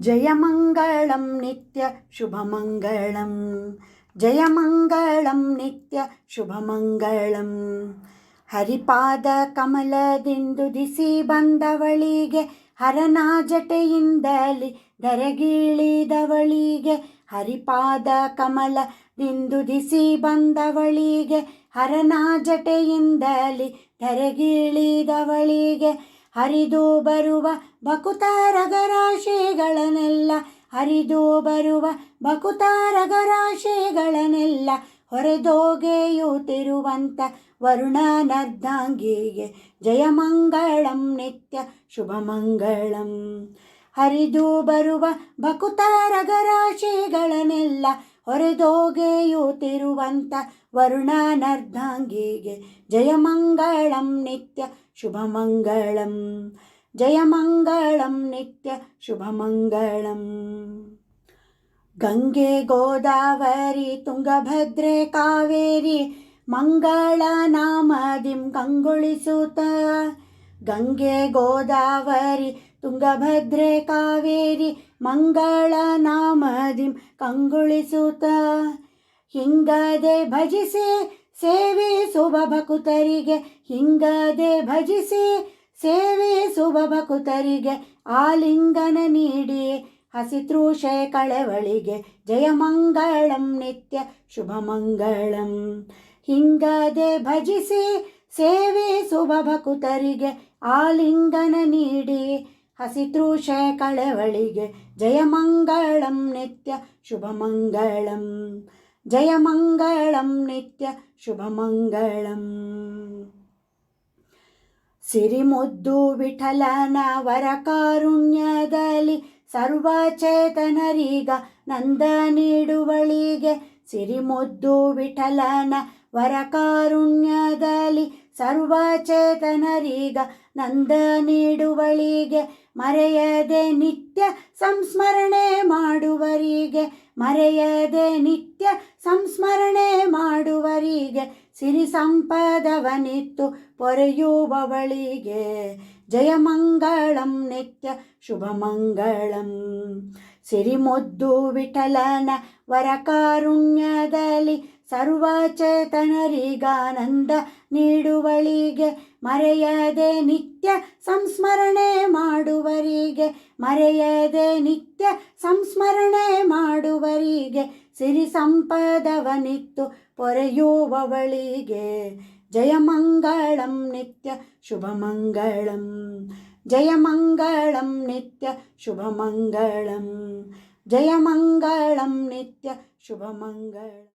ಜಯಮಂಗಳಂ ನಿತ್ಯ ಶುಭಮಂಗಳಂ, ಜಯಮಂಗಳಂ ನಿತ್ಯ ಶುಭಮಂಗಳಂ. ಹರಿಪಾದ ಕಮಲದಿಂದುದಿಸಿ ಬಂದವಳಿಗೆ ಹರನ ಜಟೆಯಿಂದಲಿ ಧರೆಗಿಳಿದವಳಿಗೆ, ಹರಿಪಾದ ಕಮಲದಿಂದುದಿಸಿ ಬಂದವಳಿಗೆ ಹರನ ಜಟೆಯಿಂದಲಿ ಧರೆಗಿಳಿದವಳಿಗೆ ಹರಿದು ಬರುವ ಭಕುತಾರಗರಾಶಿಗಳನ್ನೆಲ್ಲ ಹರಿದು ಬರುವ ಭಕುತಾರಗರಾಶಿಗಳನ್ನೆಲ್ಲ ಹೊರೆದೋಗೆಯುತ್ತಿರುವಂಥ ವರುಣನರ್ಧಾಂಗಿಗೆ ಜಯಮಂಗಳಂ ನಿತ್ಯ ಶುಭಮಂಗಳಂ ಹರಿದು ಬರುವ ಭಕುತಾರಗರಾಶಿಗಳನ್ನೆಲ್ಲ ಹೊರೆದೋಗೆಯುತ್ತಿರುವಂಥ ವರುಣನರ್ಧಾಂಗಿಗೆ ಜಯಮಂಗಳಂ ನಿತ್ಯ ಶುಭಮಂಗಳಂ ಜಯಮಂಗಳಂ ನಿತ್ಯ ಶುಭಮಂಗಳಂ ಗಂಗೆ, ಗೋದಾವರಿ, ತುಂಗಭದ್ರೆ, ಕಾವೇರಿ, ಮಂಗಳ ನಾಮದಿಂ ಕಂಗೊಳಿಸುತ್ತ. ಗಂಗೆ, ಗೋದಾವರಿ ತುಂಗಭದ್ರೆ ಕಾವೇರಿ ಮಂಗಳ ನಾಮದಿಂ ಕಂಗುಳಿಸುತ್ತ. ಹಿಂಗದೆ ಭಜಿಸಿ ಸೇವೆ ಭಕುತರಿಗೆ, ಹಿಂಗದೆ ಭಜಿಸಿ ಸೇವೆ ಭಕುತರಿಗೆ, ಆಲಿಂಗನ ನೀಡಿ ಹಸಿತೃಷೆ ಕಳವಳಿಗೆ ಜಯಮಂಗಳಂ ನಿತ್ಯ ಶುಭಮಂಗಳಂ ಹಿಂಗದೆ ಭಜಿಸಿ ಸೇವೆ ಭಕುತರಿಗೆ, ಆಲಿಂಗನ ನೀಡಿ ಹಸಿತೃಷೆ ಕಳವಳಿಗೆ ಜಯಮಂಗಳಂ ನಿತ್ಯ ಶುಭಮಂಗಳಂ, ಜಯಮಂಗಳಂ ನಿತ್ಯ ಶುಭಮಂಗಳಂ. ಸಿರಿಮುದ್ದು ವಿಠಲನ ವರ ಕಾರುಣ್ಯದಲ್ಲಿ ಸರ್ವಚೇತನರೀಗ ನಂದ ನೀಡುವಳಿಗೆ ಸಿರಿಮುದ್ದು ವಿಠಲನ ವರ ಕಾರುಣ್ಯದಲ್ಲಿ ಸರ್ವಚೇತನರೀಗ ನಂದ ನೀಡುವಳಿಗೆ ಮರೆಯದೆ ನಿತ್ಯ ಸಂಸ್ಮರಣೆ ಮಾಡುವರಿಗೆ ಮರೆಯದೆ ನಿತ್ಯ ಸಂಸ್ಮರಣೆ ಮಾಡುವರಿಗೆ ಸಿರಿ ಸಂಪದವನಿತ್ತು ಪೊರೆಯುವವಳಿಗೆ. ಜಯಮಂಗಳಂ ನಿತ್ಯ ಶುಭಮಂಗಳಂ ಸಿರಿಮೊದ್ದು ವಿಠಲನ ವರ ಕಾರುಣ್ಯದಲ್ಲಿ ಸರ್ವಚೇತನರಿಗಾನಂದ ನೀಡುವಳಿಗೆ, ಮರೆಯದೆ ನಿತ್ಯ ಸಂಸ್ಮರಣೆ ಮಾಡುವರಿಗೆ, ಮರೆಯದೆ ನಿತ್ಯ ಸಂಸ್ಮರಣೆ ಮಾಡುವರಿಗೆ, ಸಿರಿ ಸಂಪದವನಿತ್ತು ಪೊರೆಯುವವಳಿಗೆ. ಜಯಮಂಗಳಂ ನಿತ್ಯ ಶುಭಮಂಗಳಂ ಜಯಮಂಗಳಂ ನಿತ್ಯ ಶುಭಮಂಗಳಂ ಜಯಮಂಗಳಂ ನಿತ್ಯ ಶುಭಮಂಗಳ